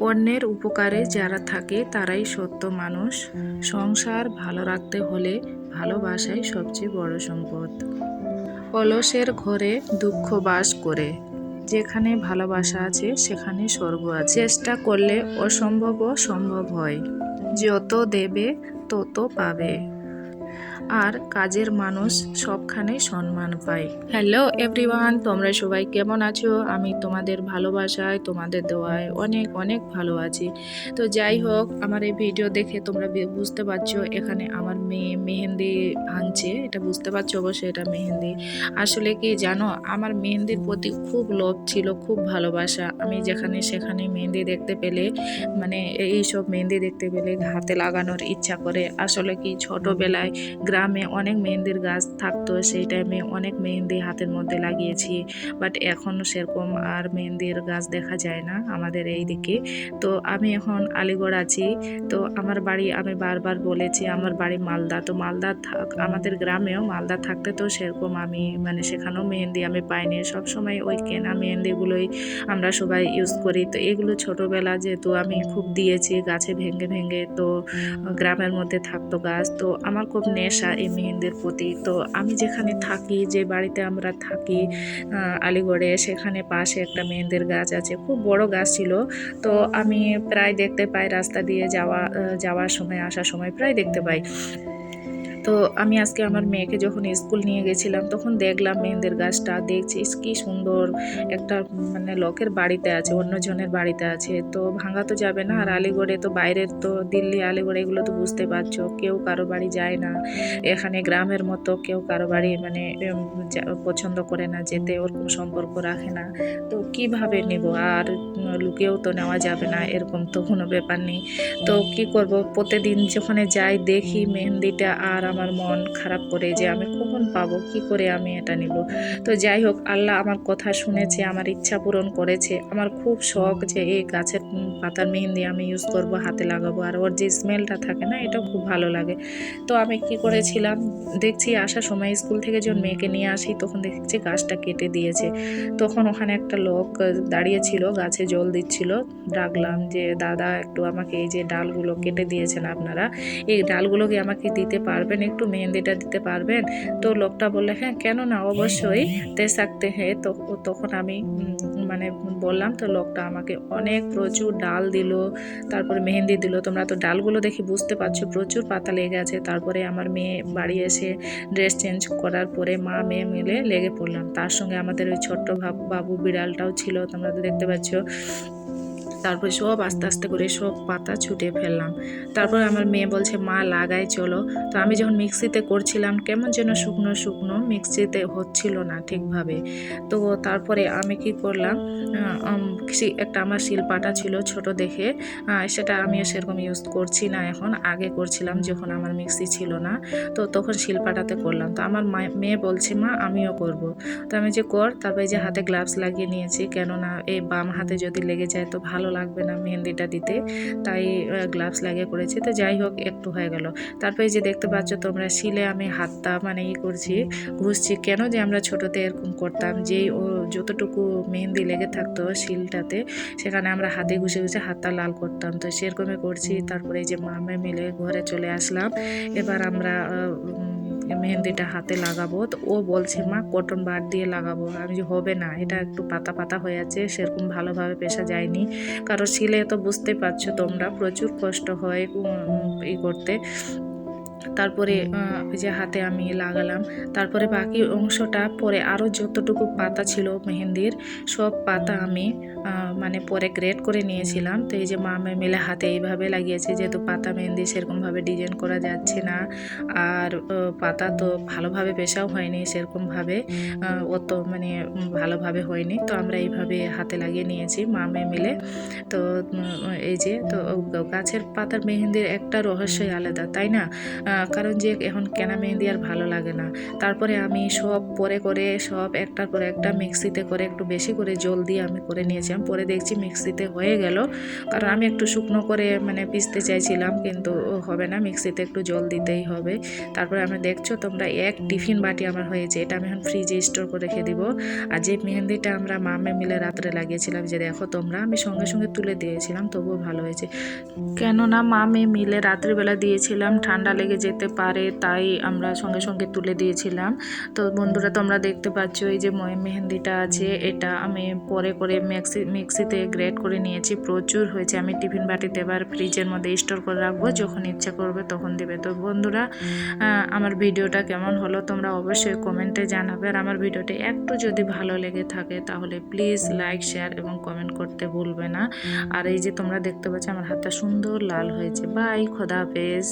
অন্যের উপকারে যারা থাকে, তারাই সত্য মানুষ। সংসার ভালো রাখতে হলে ভালোবাসাই সবচেয়ে বড় সম্পদ। অলসের ঘরে দুঃখ বাস করে। যেখানে ভালোবাসা আছে, সেখানে স্বর্গ আছে। চেষ্টা করলে অসম্ভবও সম্ভব হয়। যত দেবে, তত পাবে। আর কাজের মানুষ সবখানে সম্মান পায়। হ্যালো এভরিওয়ান তোমরা সবাই কেমন আছো? আমি তোমাদের ভালোবাসায়, তোমাদের দেওয়ায় অনেক অনেক ভালো আছি। তো যাই হোক, আমার এই ভিডিও দেখে তোমরা বুঝতে পারছ, এখানে আমার মেয়ে মেহেন্দি ভাঙছে। এটা বুঝতে পারছ অবশ্যই, এটা মেহেন্দি। আসলে কি জানো, আমার মেহেন্দির প্রতি খুব লোভ ছিল, খুব ভালোবাসা। আমি যেখানে সেখানে মেহেন্দি দেখতে পেলে মানে এই সব মেহেন্দি দেখতে পেলে হাতে লাগানোর ইচ্ছা করে। আসলে কি, ছোটোবেলায় গ্রামে অনেক মেহেন্দির গাছ থাকতো, সেই টাইমে অনেক মেহেন্দি হাতের মধ্যে লাগিয়েছি বাট এখন সেরকম আর মেহেন্দির গাছ দেখা যায় না আমাদের এই দিকে তো আমি এখন আলিগড় আছি, তো আমার বাড়ি আমি বারবার বলেছি, আমার বাড়ি মালদা, তো মালদা থাক, আমাদের গ্রামেও মালদা থাকতে তো সেরকম আমি মানে সেখানেও মেহেন্দি আমি পাইনি। সব সময় ওই কেনা মেহেন্দিগুলোই আমরা সবাই ইউজ করি। তো এগুলো ছোটোবেলা যেহেতু আমি খুব দিয়েছি, গাছে ভেঙে ভেঙে তো, গ্রামের মধ্যে থাকতো গাছ, তো আমার খুব নেশা এই মেহেন্দির প্রতি। তো আমি যেখানে থাকি, যে বাড়িতে আমরা থাকি আলিগড়ে, সেখানে পাশে একটা মেহেন্দির গাছ আছে। খুব বড় গাছ ছিল। তো আমি প্রায় দেখতে পাই রাস্তা দিয়ে যাওয়া যাওয়ার সময়, আসার সময় প্রায় দেখতে পাই। তো আমি আজকে আমার মেয়েকে যখন স্কুল নিয়ে গেছিলাম, তখন দেখলাম মেহেন্দির গাছটা, দেখছি কি সুন্দর। একটা মানে লোকের বাড়িতে আছে, অন্যজনের বাড়িতে আছে। তো ভাঙা তো যাবে না, আর আলিগড়ে তো বাইরের তো দিল্লি, আলিগড়ে এগুলো তো বুঝতে পারছ। কেউ কারও বাড়ি যায় না। এখানে গ্রামের মতো কেউ কারও বাড়ি মানে পছন্দ করে না যেতে ওরকম সম্পর্ক রাখে না। তো কীভাবে নেব? আর লুকেও তো নেওয়া যাবে না, এরকম তো কোনো ব্যাপার নেই। তো কি করব? প্রতিদিন যখন যাই দেখি মেহেন্দিটা, আর আমার মন খারাপ করে যে আমি কখন পাবো, কি করে আমি এটা নিব? তো যাই হোক, আল্লাহ আমার কথা শুনেছে, আমার ইচ্ছা পূরণ করেছে। আমার খুব শখ যে এই গাছের পাতার মেহেন্দি আমি ইউজ করব, হাতে লাগাবো। আর ওর যে স্মেলটা থাকে না এটা খুব ভালো লাগে। তো আমি কি করেছিলাম, দেখছি আসার সময় স্কুল থেকে যখন মেয়েকে নিয়ে আসি, তখন দেখছি গাছটা কেটে দিয়েছে। তখন ওখানে একটা লোক দাঁড়িয়েছিল, গাছে জল দিচ্ছিল। ডাকলাম যে, দাদা, একটু আমাকে এই যে ডালগুলো কেটে দিয়েছেন আপনারা, এই ডালগুলো কি আমাকে দিতে পারবেন? একটু মেহেন্দিটা দিতে পারবেন? তো লোকটা বললে হ্যাঁ কেন না? অবশ্যই। দে সাকতে হ্যাঁ তো তখন আমি মানে বললাম, তো লোকটা আমাকে অনেক প্রচুর ডাল দিল, তারপরে মেহেন্দি দিল। তোমরা তো ডালগুলো দেখি বুঝতে পারছ, প্রচুর পাতা লেগে আছে। তারপরে আমার মেয়ে বাড়ি এসে ড্রেস চেঞ্জ করার পরে মা মেয়ে মিলে লেগে পড়লাম। তার সঙ্গে আমাদের ওই ছোট্ট বাবু বিড়ালটাও ছিল, তোমরা তো দেখতে পাচ্ছ। তারপরে সব আস্তে আস্তে করে সব পাতা ছুটে ফেললাম। তারপর আমার মেয়ে বলছে, মা, লাগাই, চলো। তো আমি যখন মিক্সিতে করছিলাম, কেমন যেন শুকনো শুকনো মিক্সিতে হচ্ছিল না ঠিকভাবে। তো তারপরে আমি কি করলাম একটা আমার শিলপাটা ছিল ছোট দেখে সেটা আমি সেরকম ইউজ করছি না এখন। আগে করছিলাম যখন আমার মিক্সি ছিল না, তো তখন শিলপাটাতে করলাম। তো আমার মেয়ে বলছে, মা, আমিও করব। তো আমি যে কর, তারপরে যে হাতে গ্লাভস লাগিয়ে নিয়েছি, কেননা এই বাম হাতে যদি লেগে যায় তো ভালো লাগবে না মেহেন্দিটা দিতে। তাই গ্লাভস লাগিয়ে করেছি। তো যাই হোক, একটু হয়ে গেল। তারপরে যে দেখতে পাচ্ছ তোমরা, শিলে আমি হাতটা মানে ই করছি, ঘুষছি। কেন যে আমরা ছোটোতে এরকম করতাম? যেই ও যতটুকু মেহেন্দি লেগে থাকতো শিলটাতে, সেখানে আমরা হাতে ঘুষে ঘুষে হাতটা লাল করতাম। তো সেরকমই করছি। তারপরে যে মামে মিলে ঘরে চলে আসলাম। এবার আমরা মেহেন্দিটা হাতে লাগাবো। তো ও বলছে, মা, কটন বার দিয়ে লাগাবো। আমি যে, হবে না, এটা একটু পাতা পাতা হয়ে আছে, সেরকম ভালোভাবে পেশা যায়নি। কারও শিলে তো বুঝতে পারছ তোমরা, প্রচুর কষ্ট হয় ই করতে। তারপরে যে হাতে আমি লাগালাম। তারপরে বাকি অংশটা পরে আরও যতটুকু পাতা ছিল মেহেন্দির, সব পাতা আমি মানে পরে গ্রেড করে নিয়েছিলাম। তো এই যে মা মিলে হাতে এইভাবে লাগিয়েছে, যেহেতু পাতা মেহেন্দি সেরকমভাবে ডিজাইন করা যাচ্ছে না। আর পাতা তো ভালোভাবে পেশাও হয়নি সেরকমভাবে অত মানে ভালোভাবে হয়নি। তো আমরা এইভাবে হাতে লাগিয়ে নিয়েছি মা মিলে। তো এই যে, তো গাছের পাতার মেহেন্দির একটা রহস্যই আলাদা, তাই না? কারণ যে এখন কেনা মেহেন্দি আর ভালো লাগে না। তারপরে আমি সব পরে করে, সব একটার পর একটা মিক্সিতে করে একটু বেশি করে জল দিয়ে আমি করে নিয়েছি। নিয়েছিলাম পরে দেখছি মিক্সিতে হয়ে গেল। কারণ আমি একটু শুকনো করে মানে পিসতে চাইছিলাম, কিন্তু হবে না, মিক্সিতে একটু জল দিতেই হবে। তারপরে আমি দেখছ তোমরা, এক টিফিন বাটি আমার হয়েছে। এটা আমি এখন ফ্রিজে স্টোর করে রেখে দিব। আর যে মেহেন্দিটা আমরা মামে মিলে রাত্রে লাগিয়েছিলাম, যে দেখো তোমরা, আমি সঙ্গে সঙ্গে তুলে দিয়েছিলাম, তবুও ভালো হয়েছে। কেননা মামে মিলে রাত্রিবেলা দিয়েছিলাম, ঠান্ডা লেগে যেতে পারে, তাই আমরা সঙ্গে সঙ্গে তুলে দিয়েছিলাম। তো বন্ধুরা, তোমরা দেখতে পাচ্ছ এই যে ময় মেহেন্দিটা আছে। এটা আমি পরে করে মিক্সি, মিক্সিতে গ্রেড করে নিয়েছি। প্রচুর হয়েছে। আমি টিফিন বাটিতে এবার ফ্রিজের মধ্যে স্টোর করে রাখব। যখন ইচ্ছা করবে তখন দিবে। তো বন্ধুরা আমার ভিডিওটা কেমন হলো তোমরা অবশ্যই কমেন্টে জানাবে। আর আমার ভিডিওটি একটু যদি ভালো লেগে থাকে, তাহলে প্লিজ লাইক শেয়ার এবং কমেন্ট করতে ভুলবে না। আর এই যে তোমরা দেখতে পাচ্ছ, আমার হাতটা সুন্দর লাল হয়েছে। বাই খোদা হাফেজ।